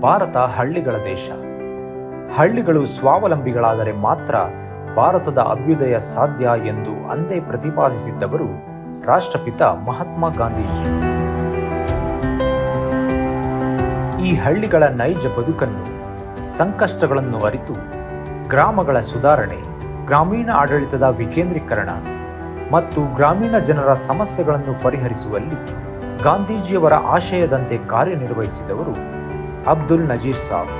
ಭಾರತ ಹಳ್ಳಿಗಳ ದೇಶ. ಹಳ್ಳಿಗಳು ಸ್ವಾವಲಂಬಿಗಳಾದರೆ ಮಾತ್ರ ಭಾರತದ ಅಭ್ಯುದಯ ಸಾಧ್ಯ ಎಂದು ಅಂದೇ ಪ್ರತಿಪಾದಿಸಿದ್ದವರು ರಾಷ್ಟ್ರಪಿತ ಮಹಾತ್ಮ ಗಾಂಧೀಜಿ. ಈ ಹಳ್ಳಿಗಳ ನೈಜ ಬದುಕನ್ನು, ಸಂಕಷ್ಟಗಳನ್ನು ಅರಿತು, ಗ್ರಾಮಗಳ ಸುಧಾರಣೆ, ಗ್ರಾಮೀಣ ಆಡಳಿತದ ವಿಕೇಂದ್ರೀಕರಣ ಮತ್ತು ಗ್ರಾಮೀಣ ಜನರ ಸಮಸ್ಯೆಗಳನ್ನು ಪರಿಹರಿಸುವಲ್ಲಿ ಗಾಂಧೀಜಿಯವರ ಆಶಯದಂತೆ ಕಾರ್ಯನಿರ್ವಹಿಸಿದವರು ಅಬ್ದುಲ್ ನಜೀರ್ ಸಾಬ್.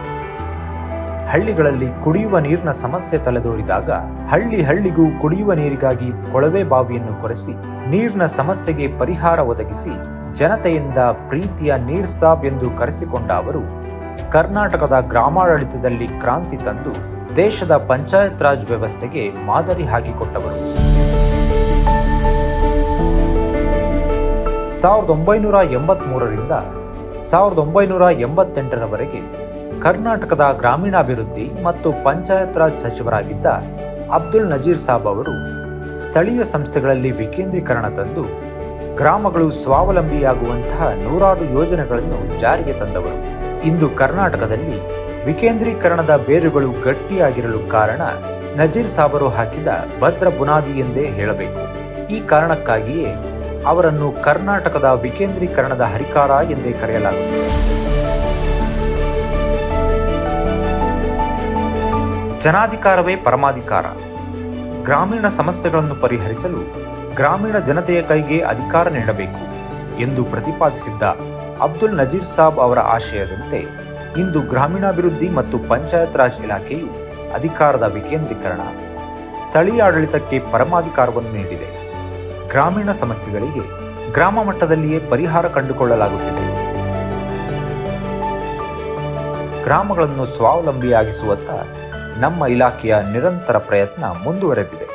ಹಳ್ಳಿಗಳಲ್ಲಿ ಕುಡಿಯುವ ನೀರಿನ ಸಮಸ್ಯೆ ತಲೆದೋರಿದಾಗ ಹಳ್ಳಿ ಹಳ್ಳಿಗೂ ಕುಡಿಯುವ ನೀರಿಗಾಗಿ ಕೊಳವೆ ಬಾವಿಯನ್ನು ಕೊರೆಸಿ, ನೀರಿನ ಸಮಸ್ಯೆಗೆ ಪರಿಹಾರ ಒದಗಿಸಿ ಜನತೆಯಿಂದ ಪ್ರೀತಿಯ ನೀರ್ ಸಾಬ್ ಎಂದು ಕರೆಸಿಕೊಂಡ ಅವರು, ಕರ್ನಾಟಕದ ಗ್ರಾಮಾಡಳಿತದಲ್ಲಿ ಕ್ರಾಂತಿ ತಂದು ದೇಶದ ಪಂಚಾಯತ್ ರಾಜ್ ವ್ಯವಸ್ಥೆಗೆ ಮಾದರಿ ಹಾಕಿಕೊಟ್ಟವರು. ಸಾವಿರದ ಒಂಬೈನೂರ ಎಂಬತ್ಮೂರರಿಂದ ಸಾವಿರದ ಒಂಬೈನೂರ ಎಂಬತ್ತೆಂಟರವರೆಗೆ ಕರ್ನಾಟಕದ ಗ್ರಾಮೀಣಾಭಿವೃದ್ಧಿ ಮತ್ತು ಪಂಚಾಯತ್ ರಾಜ್ ಸಚಿವರಾಗಿದ್ದ ಅಬ್ದುಲ್ ನಜೀರ್ ಸಾಬ್ ಅವರು ಸ್ಥಳೀಯ ಸಂಸ್ಥೆಗಳಲ್ಲಿ ವಿಕೇಂದ್ರೀಕರಣ ತಂದು ಗ್ರಾಮಗಳು ಸ್ವಾವಲಂಬಿಯಾಗುವಂತಹ ನೂರಾರು ಯೋಜನೆಗಳನ್ನು ಜಾರಿಗೆ ತಂದವರು. ಇಂದು ಕರ್ನಾಟಕದಲ್ಲಿ ವಿಕೇಂದ್ರೀಕರಣದ ಬೇರುಗಳು ಗಟ್ಟಿಯಾಗಿರಲು ಕಾರಣ ನಜೀರ್ ಸಾಬರು ಹಾಕಿದ ಭದ್ರ ಬುನಾದಿ ಎಂದೇ ಹೇಳಬೇಕು. ಈ ಕಾರಣಕ್ಕಾಗಿಯೇ ಅವರನ್ನು ಕರ್ನಾಟಕದ ವಿಕೇಂದ್ರೀಕರಣದ ಹರಿಕಾರ ಎಂದೇ ಕರೆಯಲಾಗುತ್ತದೆ. ಜನಾಧಿಕಾರವೇ ಪರಮಾಧಿಕಾರ. ಗ್ರಾಮೀಣ ಸಮಸ್ಯೆಗಳನ್ನು ಪರಿಹರಿಸಲು ಗ್ರಾಮೀಣ ಜನತೆಯ ಕೈಗೆ ಅಧಿಕಾರ ನೀಡಬೇಕು ಎಂದು ಪ್ರತಿಪಾದಿಸಿದ್ದ ಅಬ್ದುಲ್ ನಜೀರ್ ಸಾಬ್ ಅವರ ಆಶಯದಂತೆ ಇಂದು ಗ್ರಾಮೀಣಾಭಿವೃದ್ಧಿ ಮತ್ತು ಪಂಚಾಯತ್ ರಾಜ್ ಇಲಾಖೆಯು ಅಧಿಕಾರದ ವಿಕೇಂದ್ರೀಕರಣ, ಸ್ಥಳೀಯ ಆಡಳಿತಕ್ಕೆ ಪರಮಾಧಿಕಾರವನ್ನು ನೀಡಿದೆ. ಗ್ರಾಮೀಣ ಸಮಸ್ಯೆಗಳಿಗೆ ಗ್ರಾಮ ಮಟ್ಟದಲ್ಲಿಯೇ ಪರಿಹಾರ ಕಂಡುಕೊಳ್ಳಲಾಗುತ್ತಿದೆ. ಗ್ರಾಮಗಳನ್ನು ಸ್ವಾವಲಂಬಿಯಾಗಿಸುವತ್ತ ನಮ್ಮ ಇಲಾಖೆಯ ನಿರಂತರ ಪ್ರಯತ್ನ ಮುಂದುವರೆದಿದೆ.